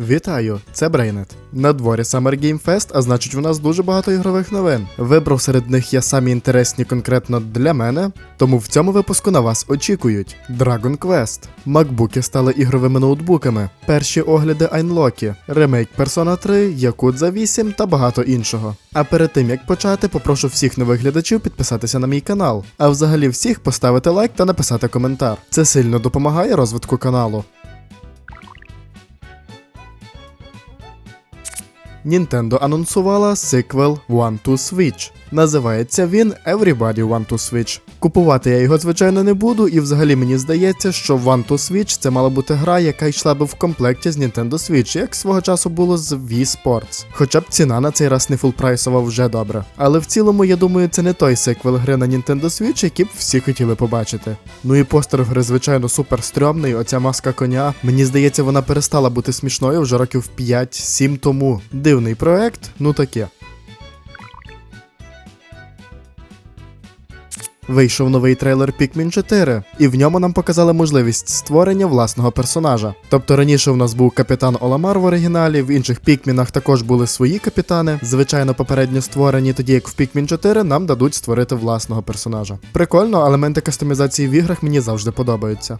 Вітаю, це Брейнет. На дворі Summer Game Fest, а значить, у нас дуже багато ігрових новин. Вибрав серед них я самі інтересні конкретно для мене, тому в цьому випуску на вас очікують Dragon Quest, макбуки стали ігровими ноутбуками, перші огляди Айнлокі, ремейк Persona 3, Yakuza 8 та багато іншого. А перед тим як почати, попрошу всіх нових глядачів підписатися на мій канал, а взагалі всіх поставити лайк та написати коментар. Це сильно допомагає розвитку каналу. Nintendo анонсувала сиквел One to Switch. Називається він Everybody Want to Switch. Купувати я його, звичайно, не буду, і взагалі мені здається, що One to Switch це мала бути гра, яка йшла би в комплекті з Nintendo Switch, як свого часу було з Wii Sports. Хоча б ціна на цей раз не фулпрайсова вже добре. Але в цілому, я думаю, це не той сиквел гри на Nintendo Switch, який б всі хотіли побачити. Ну і постер гри, звичайно, супер стрьомний. Оця маска коня. Мені здається, вона перестала бути смішною вже років 5-7 тому. Дивний проект, ну таке. Вийшов новий трейлер Pikmin 4, і в ньому нам показали можливість створення власного персонажа. Тобто раніше в нас був капітан Оламар в оригіналі, в інших Пікмінах також були свої капітани, звичайно, попередньо створені, тоді як в Pikmin 4 нам дадуть створити власного персонажа. Прикольно, елементи кастомізації в іграх мені завжди подобаються.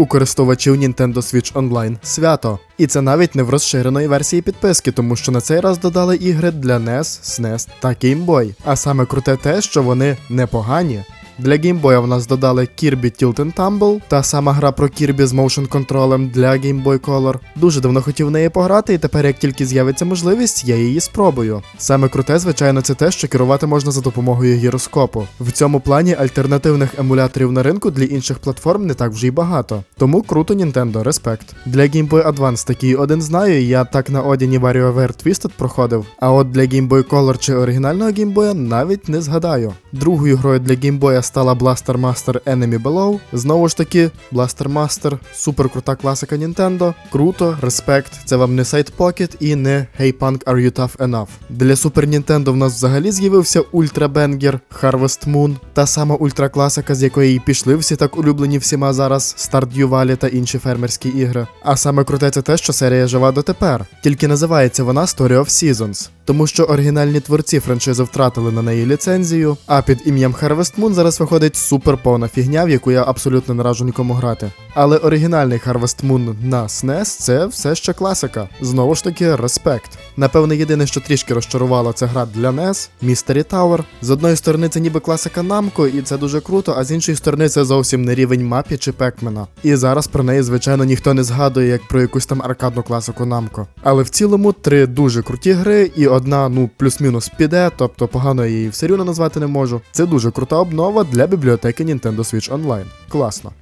У користувачів Nintendo Switch Online свято. І це навіть не в розширеної версії підписки, тому що на цей раз додали ігри для NES, SNES та Game Boy. А саме круте те, що вони непогані. Для Boy в нас додали Kirby Tilt and Tumble, та сама гра про Kirby з motion контролем для Game Boy Color. Дуже давно хотів в неї пограти, і тепер, як тільки з'явиться можливість, я її спробую. Саме круте, звичайно, це те, що керувати можна за допомогою гіроскопу. В цьому плані альтернативних емуляторів на ринку для інших платформ не так вже й багато. Тому круто Nintendo, респект. Для Game Boy Advance такий один знаю, я так на Одіні WarioWare Twisted проходив. А от для Game Boy Color чи оригінального Boy навіть не згадаю. Другою грою для Game Boy стала Blaster Master Enemy Below. Знову ж таки, Blaster Master, супер крута класика Nintendo. Круто, респект. Це вам не Side Pocket і не Hey Punk Are You Tough Enough. Для Super Nintendo в нас взагалі з'явився Ультра Бенгер, Harvest Moon, та сама ультра класика, з якої пішли всі так улюблені всіма зараз Stardew Valley та інші фермерські ігри. А саме круте це те, що серія жива дотепер. Тільки називається вона Story of Seasons, тому що оригінальні творці франшизи втратили на неї ліцензію, а під ім'ям Harvest Moon зараз виходить супер повна фігня, в яку я абсолютно не раджу нікому грати. Але оригінальний Harvest Moon на SNES це все ще класика. Знову ж таки, респект. Напевне, єдине, що трішки розчарувало, це гра для NES, Mystery Tower. З одної сторони, це ніби класика Намко, і це дуже круто, а з іншої сторони, це зовсім не рівень мапі чи Пекмена. І зараз про неї, звичайно, ніхто не згадує як про якусь там аркадну класику Намко. Але в цілому три дуже круті гри, і одна, ну, плюс-мінус піде, тобто погано її все рівно назвати не можу. Це дуже крута обнова для бібліотеки Nintendo Switch Online. Класно.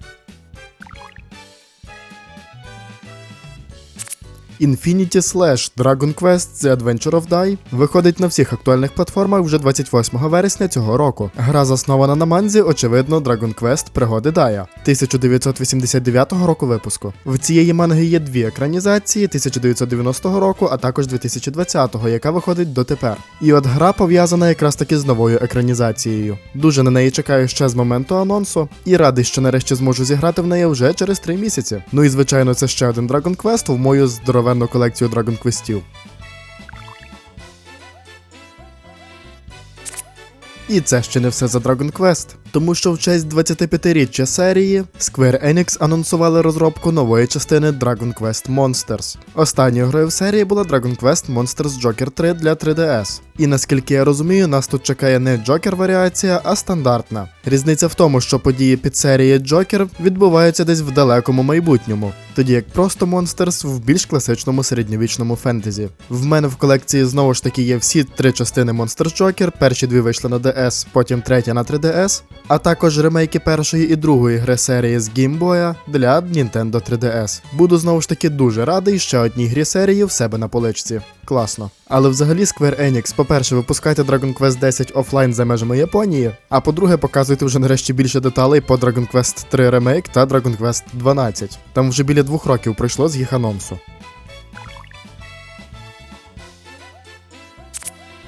Infinity Slash Dragon Quest The Adventure of Die виходить на всіх актуальних платформах вже 28 вересня цього року. Гра заснована на манзі, очевидно, Dragon Quest Пригоди Дая 1989 року випуску. В цієї манги є дві екранізації 1990 року, а також 2020, яка виходить дотепер. І от гра пов'язана якраз таки з новою екранізацією. Дуже на неї чекаю ще з моменту анонсу, і радий, що нарешті зможу зіграти в неї вже через 3 місяці. Ну і звичайно, це ще один Dragon Quest в мою здоровенну колекцію Dragon Questів. І це ще не все за Dragon Quest, тому що в честь 25-річчя серії Square Enix анонсували розробку нової частини Dragon Quest Monsters. Останньою грою в серії була Dragon Quest Monsters Joker 3 для 3DS. І наскільки я розумію, нас тут чекає не Joker варіація, а стандартна. Різниця в тому, що події під серії Joker відбуваються десь в далекому майбутньому, тоді як просто Monsters в більш класичному середньовічному фентезі. В мене в колекції знову ж таки є всі три частини Monsters Joker, перші дві вийшли на DS, потім третя на 3DS, а також ремейки першої і другої гри серії з Boy для Nintendo 3DS. Буду знову ж таки дуже радий ще одній грі серії в себе на поличці. Класно. Але взагалі Square Enix, по-перше, випускайте Dragon Quest 10 офлайн за межами Японії, а по-друге, показуйте вже нарешті більше деталей по Dragon Quest 3 Remake та Dragon Quest 12. Там вже біля двох років пройшло з їх анонсу.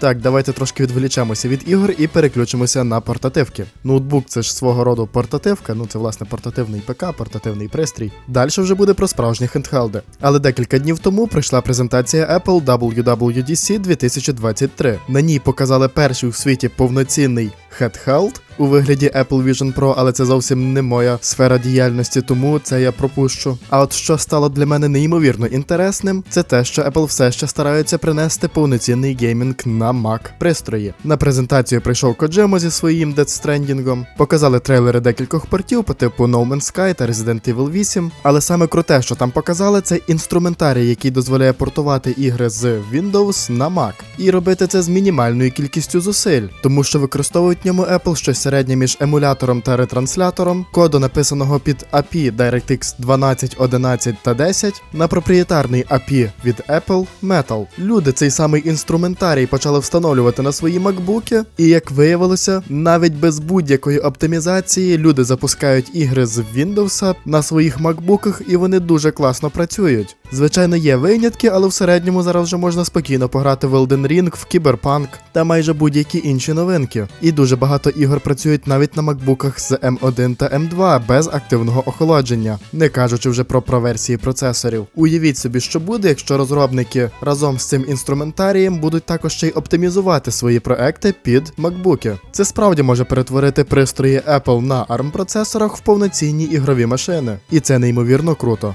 Так, давайте трошки відволічемося від ігор і переключимося на портативки. Ноутбук це ж свого роду портативка, ну це власне портативний ПК, портативний пристрій. Далі вже буде про справжні хендхелди. Але декілька днів тому прийшла презентація Apple WWDC 2023. На ній показали перший у світі повноцінний handheld у вигляді Apple Vision Pro, але це зовсім не моя сфера діяльності, тому це я пропущу. А от що стало для мене неймовірно інтересним, це те, що Apple все ще стараються принести повноцінний геймінг на Mac пристрої. На презентацію прийшов Kojima зі своїм Death Stranding, показали трейлери декількох портів по типу No Man's Sky та Resident Evil 8. Але саме круте, що там показали, це інструментарій, який дозволяє портувати ігри з Windows на Mac. І робити це з мінімальною кількістю зусиль, тому що використовують ньому Apple щось середнє між емулятором та ретранслятором, коду написаного під API DirectX 12, 11 та 10 на проприєтарний API від Apple Metal. Люди цей самий інструментарій почали встановлювати на свої макбуки, і як виявилося, навіть без будь-якої оптимізації люди запускають ігри з Windows на своїх макбуках, і вони дуже класно працюють. Звичайно, є винятки, але в середньому зараз вже можна спокійно пограти в Elden Ring, в Cyberpunk та майже будь-які інші новинки. І дуже багато ігор працюють навіть на макбуках з M1 та M2 без активного охолодження, не кажучи вже про проверсії процесорів. Уявіть собі, що буде, якщо розробники разом з цим інструментарієм будуть також ще й оптимізувати свої проекти під макбуки. Це справді може перетворити пристрої Apple на ARM процесорах в повноцінні ігрові машини. І це неймовірно круто.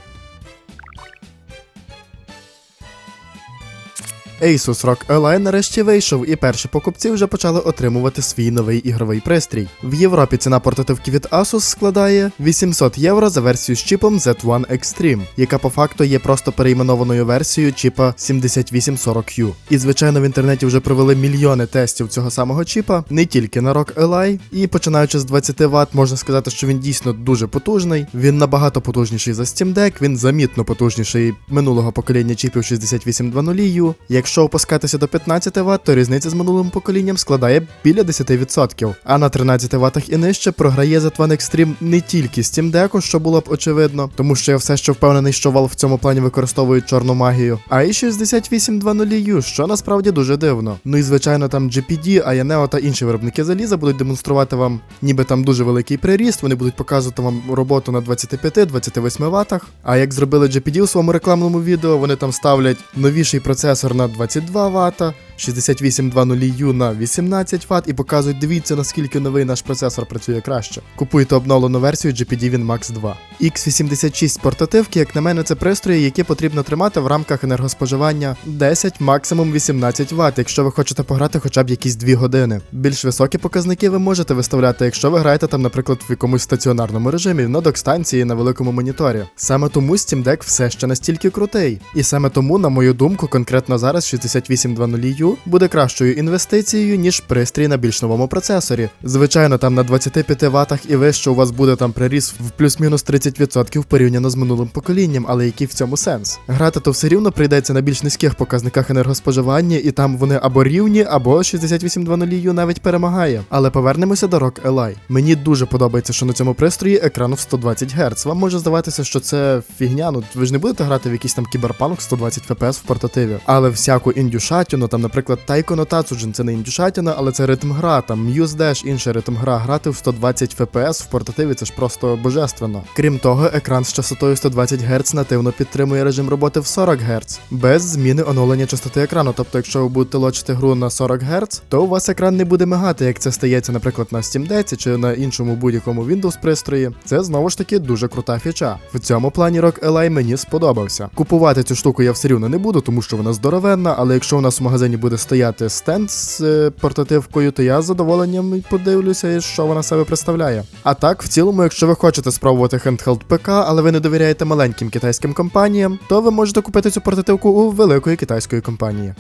Asus ROG Ally нарешті вийшов, і перші покупці вже почали отримувати свій новий ігровий пристрій. В Європі ціна портативки від Asus складає 800 євро за версію з чіпом Z1 Extreme, яка по факту є просто перейменованою версією чіпа 7840Q. І звичайно в інтернеті вже провели мільйони тестів цього самого чіпа, не тільки на ROG Ally, і починаючи з 20 Вт, можна сказати, що він дійсно дуже потужний. Він набагато потужніший за Steam Deck, він замітно потужніший минулого покоління чіпів 6820U. Якщо опускатися до 15 Вт, то різниця з минулим поколінням складає біля 10%. А на 13 Вт і нижче програє Z1 Extreme не тільки Steam Deck, що було б очевидно, тому що я все ще впевнений, що Valve в цьому плані використовує чорну магію, а і 6820U, що насправді дуже дивно. Ну і звичайно, там GPD, Ayaneo та інші виробники заліза будуть демонструвати вам, ніби там дуже великий приріст, вони будуть показувати вам роботу на 25-28 Вт. А як зробили GPD у своєму рекламному відео, вони там ставлять новіший процесор на 22 Вт, 6820U на 18 Вт і показують, дивіться, наскільки новий наш процесор працює краще. Купуйте обновлену версію GPD Win Max 2. X86 портативки, як на мене, це пристрої, які потрібно тримати в рамках енергоспоживання 10, максимум 18 Вт, якщо ви хочете пограти хоча б якісь 2 години. Більш високі показники ви можете виставляти, якщо ви граєте там, наприклад, в якомусь стаціонарному режимі, на док-станції на великому моніторі. Саме тому Steam Deck все ще настільки крутий. І саме тому, на мою думку, конкретно зараз 6820U буде кращою інвестицією, ніж пристрій на більш новому процесорі. Звичайно, там на 25 Вт і вище у вас буде там приріс в плюс-мінус 30% порівняно з минулим поколінням, але який в цьому сенс? Грати то все рівно прийдеться на більш низьких показниках енергоспоживання, і там вони або рівні, або 6820U навіть перемагає. Але повернемося до ROG Ally. Мені дуже подобається, що на цьому пристрої екран в 120 Гц. Вам може здаватися, що це фігня. Ну ви ж не будете грати в якийсь там кіберпанк 120 FPS в портативі. Але всяку індюшатіну, там, наприклад, Taiko no Tatsujin, це не індюшатіна, але це ритм гра, там Muse Dash, інша ритм гра. Грати в 120 FPS в портативі це ж просто божественно. Крім того, екран з частотою 120 Гц нативно підтримує режим роботи в 40 Гц, без зміни оновлення частоти екрану. Тобто, якщо ви будете лочити гру на 40 Гц, то у вас екран не буде мигати, як це стається, наприклад, на Steam Deck чи на іншому будь-якому Windows пристрої. Це знову ж таки дуже крута фіча. В цьому плані ROG Ally мені сподобався. Купувати цю штуку я все рівно не буду, тому що вона здоровенна, але якщо у нас в магазині буде стояти стенд з е, портативкою, то я з задоволенням подивлюся, що вона себе представляє. А так, в цілому, якщо ви хочете спробувати хендхелд ПК, але ви не довіряєте маленьким китайським компаніям, то ви можете купити цю портативку у великої китайської компанії.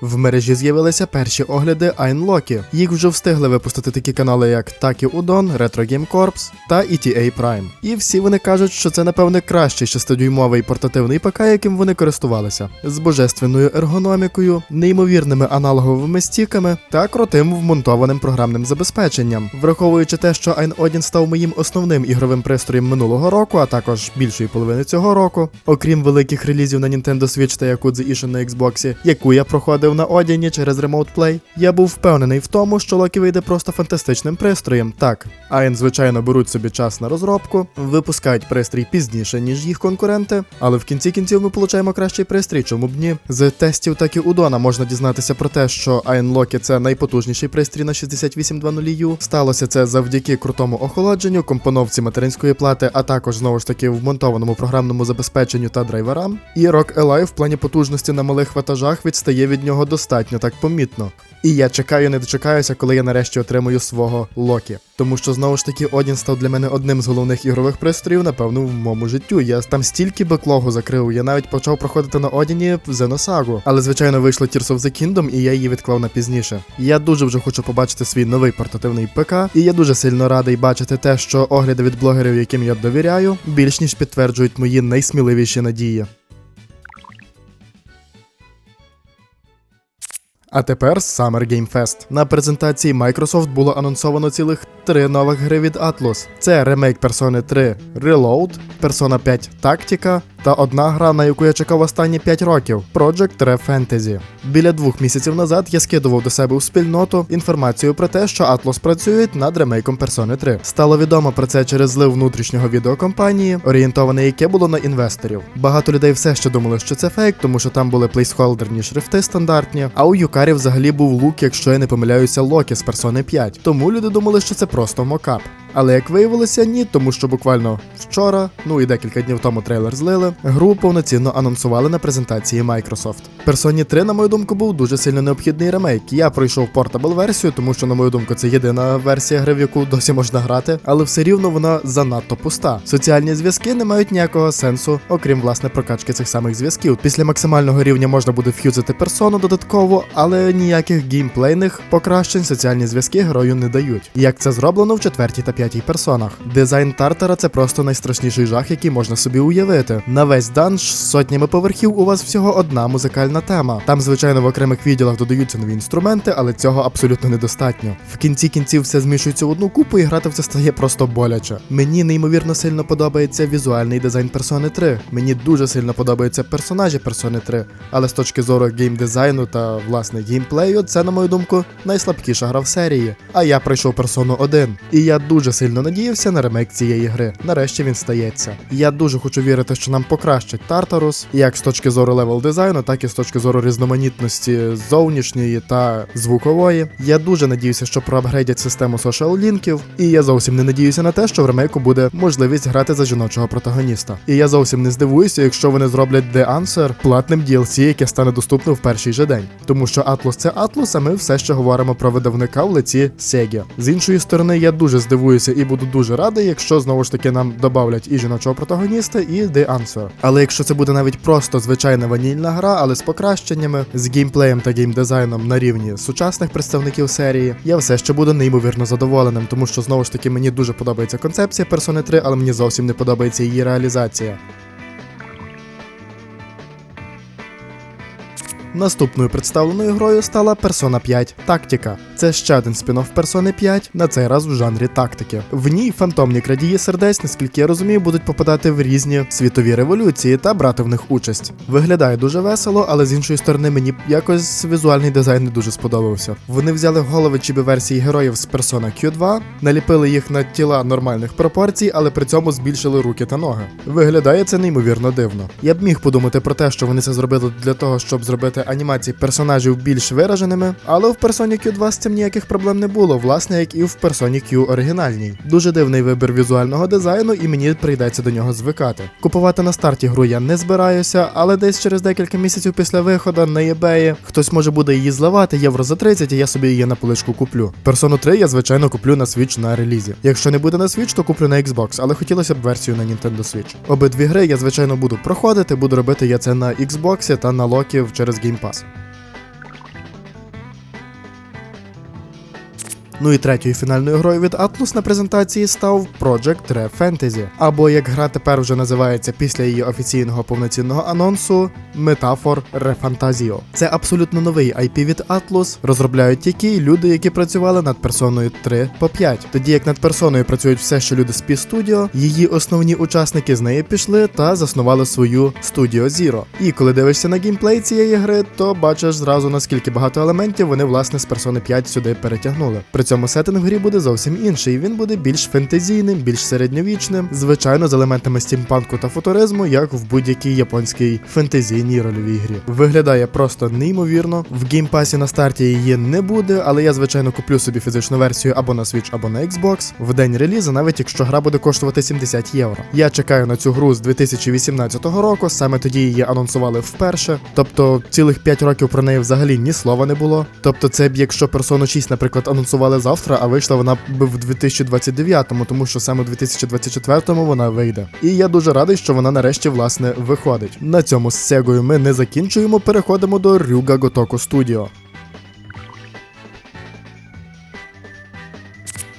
В мережі з'явилися перші огляди Айнлокі. Їх вже встигли випустити такі канали, як Такі Удон, Retro Game Corps та ETA Prime. І всі вони кажуть, що це напевне кращий 6-дюймовий портативний ПК, яким вони користувалися, з божественною ергономікою, неймовірними аналоговими стіками та крутим вмонтованим програмним забезпеченням. Враховуючи те, що Айн Одін став моїм основним ігровим пристроєм минулого року, а також більшої половини цього року, окрім великих релізів на Nintendo Switch та Yakuza Ishin на Xbox, яку я проходив на Одіні через Remote Play, я був впевнений в тому, що Локі вийде просто фантастичним пристроєм. Так, Айн, звичайно, беруть собі час на розробку, випускають пристрій пізніше, ніж їх конкуренти, але в кінці кінців ми получаємо кращий пристрій, чому б ні. З тестів так і Удона можна дізнатися про те, що Айн Локі це найпотужніший пристрій на 6820U. Сталося це завдяки крутому охолодженню, компоновці материнської плати, а також знову ж таки вмонтованому програмному забезпеченню та драйверам. І Rock Ally в плані потужності на малих ватажах відстає від нього достатньо так помітно. І я чекаю, не дочекаюся, коли я нарешті отримую свого Локі. Тому що знову ж таки Одін став для мене одним з головних ігрових пристроїв, напевно, в моєму життю. Я там стільки беклогу закрив. Я навіть почав проходити на Одіні Зеносагу. Але звичайно вийшло Tears of the Kingdom, і я її відклав на пізніше. Я дуже вже хочу побачити свій новий портативний ПК, і я дуже сильно радий бачити те, що огляди від блогерів, яким я довіряю, більш ніж підтверджують мої найсміливіші надії. А тепер Summer Game Fest. На презентації Microsoft було анонсовано цілих три нових гри від Atlus. Це ремейк Persona 3 Reload, Persona 5 Tactica та одна гра, на яку я чекав останні 5 років Project Red Fantasy. Біля двох місяців назад я скидував до себе у спільноту інформацію про те, що Atlus працюють над ремейком Persona 3. Стало відомо про це через злив внутрішнього відео компанії, орієнтоване яке було на інвесторів. Багато людей все ще думали, що це фейк, тому що там були плейсхолдерні шрифти стандартні. А у Юкарі взагалі був лук, якщо я не помиляюся, Локі з Persona 5. Тому люди думали, що це просто мокап. Але як виявилося, ні, тому що буквально вчора, ну і декілька днів тому трейлер злили, гру повноцінно анонсували на презентації Microsoft. Persona 3, на мою думку, був дуже сильно необхідний ремейк. Я пройшов портабл версію, тому що, на мою думку, це єдина версія гри, в яку досі можна грати, але все рівно вона занадто пуста. Соціальні зв'язки не мають ніякого сенсу, окрім власне прокачки цих самих зв'язків. Після максимального рівня можна буде ф'юзити персону додатково, але ніяких геймплейних покращень соціальні зв'язки герою не дають. Як це зроблено в четвертій та п'ятій персонах. Дизайн Тартара це просто найстрашніший жах, який можна собі уявити. На весь данж з сотнями поверхів у вас всього одна музикальна тема. Там, звичайно, в окремих відділах додаються нові інструменти, але цього абсолютно недостатньо. В кінці кінців все змішується в одну купу і грати в це стає просто боляче. Мені неймовірно сильно подобається візуальний дизайн Persona 3. Мені дуже сильно подобаються персонажі Persona 3, але з точки зору геймдизайну та власне геймплею, це, на мою думку, найслабкіша гра в серії. А я пройшов Persona 1. І я дуже сильно надіявся на ремейк цієї гри. Нарешті він стається. Я дуже хочу вірити, що нам покращать Тартарус, як з точки зору левел дизайну, так і з точки зору різноманітності зовнішньої та звукової. Я дуже надіюся, що проапгрейдять систему social лінків, і я зовсім не надіюся на те, що в ремейку буде можливість грати за жіночого протагоніста. І я зовсім не здивуюся, якщо вони зроблять The Answer платним DLC, яке стане доступним в перший же день. Тому що Atlus це Atlus, а ми все ще говоримо про видавника в лиці Sega. З іншої сторони, я дуже здивуюся і буду дуже радий, якщо знову ж таки нам додавлять і жіночого протагоніста, і The Answer. Але якщо це буде навіть просто звичайна ванільна гра, але з покращеннями, з геймплеєм та геймдизайном на рівні сучасних представників серії, я все ще буду неймовірно задоволеним, тому що знову ж таки мені дуже подобається концепція Persona 3, але мені зовсім не подобається її реалізація. Наступною представленою грою стала Persona 5 Тактика. Це ще один спін-офф Persona 5, на цей раз в жанрі тактики. В ній фантомні крадії сердець, наскільки я розумію, будуть попадати в різні світові революції та брати в них участь. Виглядає дуже весело, але з іншої сторони мені якось візуальний дизайн не дуже сподобався. Вони взяли голови чібі версії героїв з Persona Q2, наліпили їх на тіла нормальних пропорцій, але при цьому збільшили руки та ноги. Виглядає це неймовірно дивно. Я б міг подумати про те, що вони це зробили для того, щоб зробити анімації персонажів більш вираженими, але в Persona Q2 з цим ніяких проблем не було, власне, як і в Persona Q оригінальній. Дуже дивний вибір візуального дизайну, і мені прийдеться до нього звикати. Купувати на старті гру я не збираюся, але десь через декілька місяців після виходу на eBay хтось може буде її зливати євро за 30, і я собі її на поличку куплю. Persona 3 я звичайно куплю на Switch на релізі. Якщо не буде на Switch, то куплю на Xbox, але хотілося б версію на Nintendo Switch. Обидві гри я звичайно буду проходити, буду робити я це на Xbox та на локів через Game Pass. Ну і третьою фінальною грою від Atlus на презентації став Project Red Fantasy, або як гра тепер вже називається після її офіційного повноцінного анонсу Metaphor Refantasio. Це абсолютно новий IP від Atlus, розробляють тільки люди, які працювали над персоною 3 по 5. Тоді як над персоною працюють все, що люди з P-Studio, її основні учасники з неї пішли та заснували свою Studio Zero. І коли дивишся на геймплей цієї гри, то бачиш зразу наскільки багато елементів вони власне з персони 5 сюди перетягнули. При цьому сеттинг в грі буде зовсім інший. Він буде більш фентезійним, більш середньовічним, звичайно, з елементами стімпанку та футуризму, як в будь-якій японській фентезійній рольовій грі. Виглядає просто неймовірно. В геймпасі на старті її не буде, але я звичайно куплю собі фізичну версію або на Switch, або на Xbox в день релізу, навіть якщо гра буде коштувати 70 євро. Я чекаю на цю гру з 2018 року, саме тоді її анонсували вперше. Тобто цілих 5 років про неї взагалі ні слова не було. Тобто, це б якщо Persona 6, наприклад, анонсували завтра, а вийшла вона в 2029-му, тому що саме в 2024-му вона вийде. І я дуже радий, що вона нарешті власне виходить. На цьому з Сегою ми не закінчуємо, переходимо до Ryuga Gotoku Studio.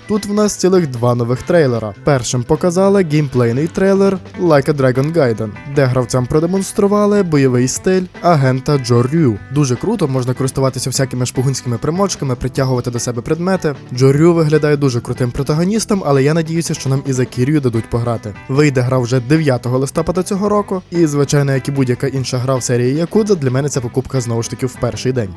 Тут в нас цілих два нових трейлера. Першим показали геймплейний трейлер Like a Dragon Gaiden, де гравцям продемонстрували бойовий стиль агента Джо Рю. Дуже круто, можна користуватися всякими шпигунськими примочками, притягувати до себе предмети. Джо Рю виглядає дуже крутим протагоністом, але я надіюся, що нам і за Кірію дадуть пограти. Вийде гра вже 9 листопада цього року, і звичайно, як і будь-яка інша гра в серії Якудза, для мене це покупка знову ж таки в перший день.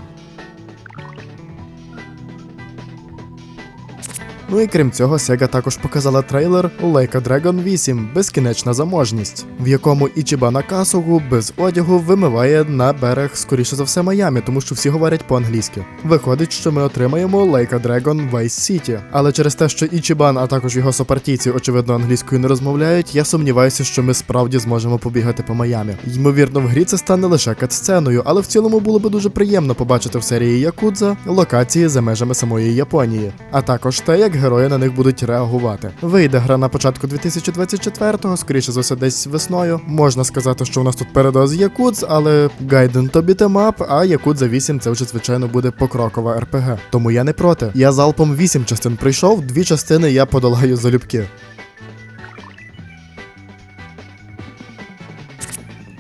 Ну і крім цього, Sega також показала трейлер Like a Dragon 8 Безкінечна заможність, в якому Ічіба Касугу без одягу вимиває на берег, скоріше за все, Майамі, тому що всі говорять по-англійськи. Виходить, що ми отримаємо Like a Dragon Vice City. Але через те, що Ічібан, а також його сопартійці, очевидно, англійською не розмовляють, я сумніваюся, що ми справді зможемо побігати по Майамі. Ймовірно, в грі це стане лише катсценою, але в цілому було би дуже приємно побачити в серії Якудза локації за межами самої Японії, а також те, як герої на них будуть реагувати. Вийде гра на початку 2024-го, скоріше за все, десь весною. Можна сказати, що у нас тут передоз Якудз, але Гайден то бітемап, а Якудза 8 це вже звичайно буде покрокова РПГ. Тому я не проти. Я залпом 8 частин прийшов, дві частини я подолаю залюбки.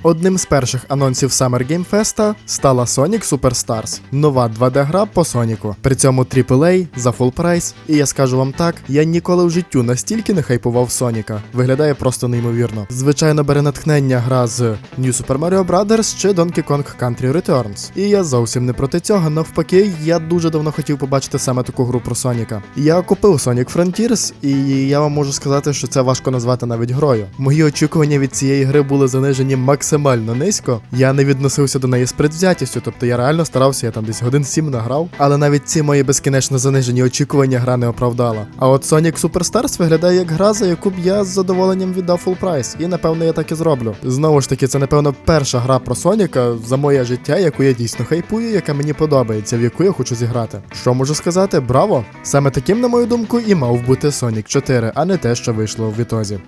Одним з перших анонсів Summer Game Fest стала Sonic Superstars, нова 2D-гра по Соніку. При цьому AAA за full прайс. І я скажу вам так, я ніколи в життю настільки не хайпував Соніка. Виглядає просто неймовірно. Звичайно, бере натхнення гра з New Super Mario Bros. чи Donkey Kong Country Returns. І я зовсім не проти цього. Навпаки, я дуже давно хотів побачити саме таку гру про Соніка. Я купив Sonic Frontiers, і я вам можу сказати, що це важко назвати навіть грою. Мої очікування від цієї гри були занижені максимально максимально низько. Я не відносився до неї з предвзятістю, тобто я реально старався, я там десь годин 7 награв, але навіть ці мої безкінечно занижені очікування гра не оправдала. А от Sonic Superstars виглядає як гра, за яку б я з задоволенням віддав full прайс, і напевно я так і зроблю. Знову ж таки, це напевно перша гра про Соніка за моє життя, яку я дійсно хайпую, яка мені подобається, в яку я хочу зіграти. Що можу сказати? Браво! Саме таким, на мою думку, і мав бути Sonic 4, а не те, що вийшло в відтозі.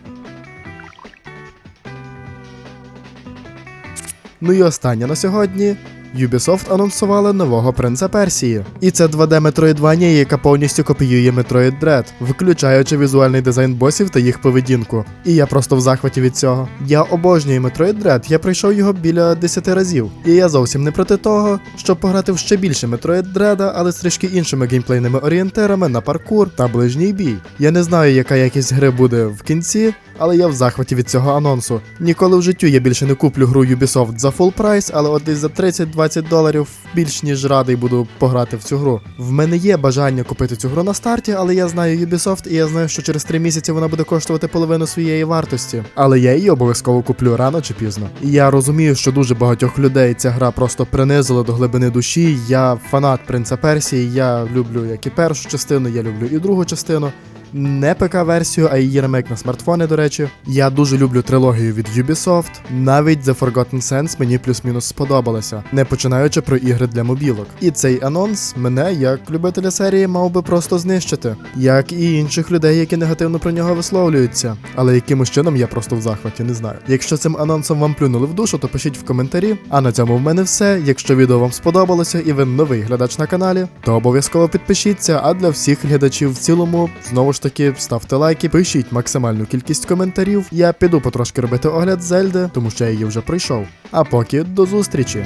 Ну і останнє на сьогодні. Ubisoft анонсували нового принца Персії. І це 2D Metroidvania, яка повністю копіює Metroid Dread, включаючи візуальний дизайн босів та їх поведінку. І я просто в захваті від цього. Я обожнюю Metroid Dread, я пройшов його біля 10 разів. І я зовсім не проти того, щоб пограти в ще більше Metroid Dread, але з трішки іншими геймплейними орієнтирами на паркур та ближній бій. Я не знаю, яка якість гри буде в кінці, але я в захваті від цього анонсу. Ніколи в життю я більше не куплю гру Ubisoft за full прайс, але от десь за 30-20 доларів більш ніж радий буду пограти в цю гру. В мене є бажання купити цю гру на старті, але я знаю Ubisoft і я знаю, що через 3 місяці вона буде коштувати половину своєї вартості. Але я її обов'язково куплю рано чи пізно. І я розумію, що дуже багатьох людей ця гра просто принизила до глибини душі. Я фанат принца Персії, я люблю як і першу частину, я люблю і другу частину. Не ПК-версію, а її ремейк на смартфони, до речі. Я дуже люблю трилогію від Ubisoft. Навіть The Forgotten Sands мені плюс-мінус сподобалося, не починаючи про ігри для мобілок. І цей анонс мене, як любителя серії, мав би просто знищити, як і інших людей, які негативно про нього висловлюються. Але якимось чином я просто в захваті не знаю. Якщо цим анонсом вам плюнули в душу, то пишіть в коментарі. А на цьому в мене все. Якщо відео вам сподобалося і ви новий глядач на каналі, то обов'язково підпишіться. А для всіх глядачів в цілому, знову ж таки, ставте лайки, пишіть максимальну кількість коментарів. Я піду потрошки робити огляд Зельди, тому що я її вже пройшов. А поки до зустрічі.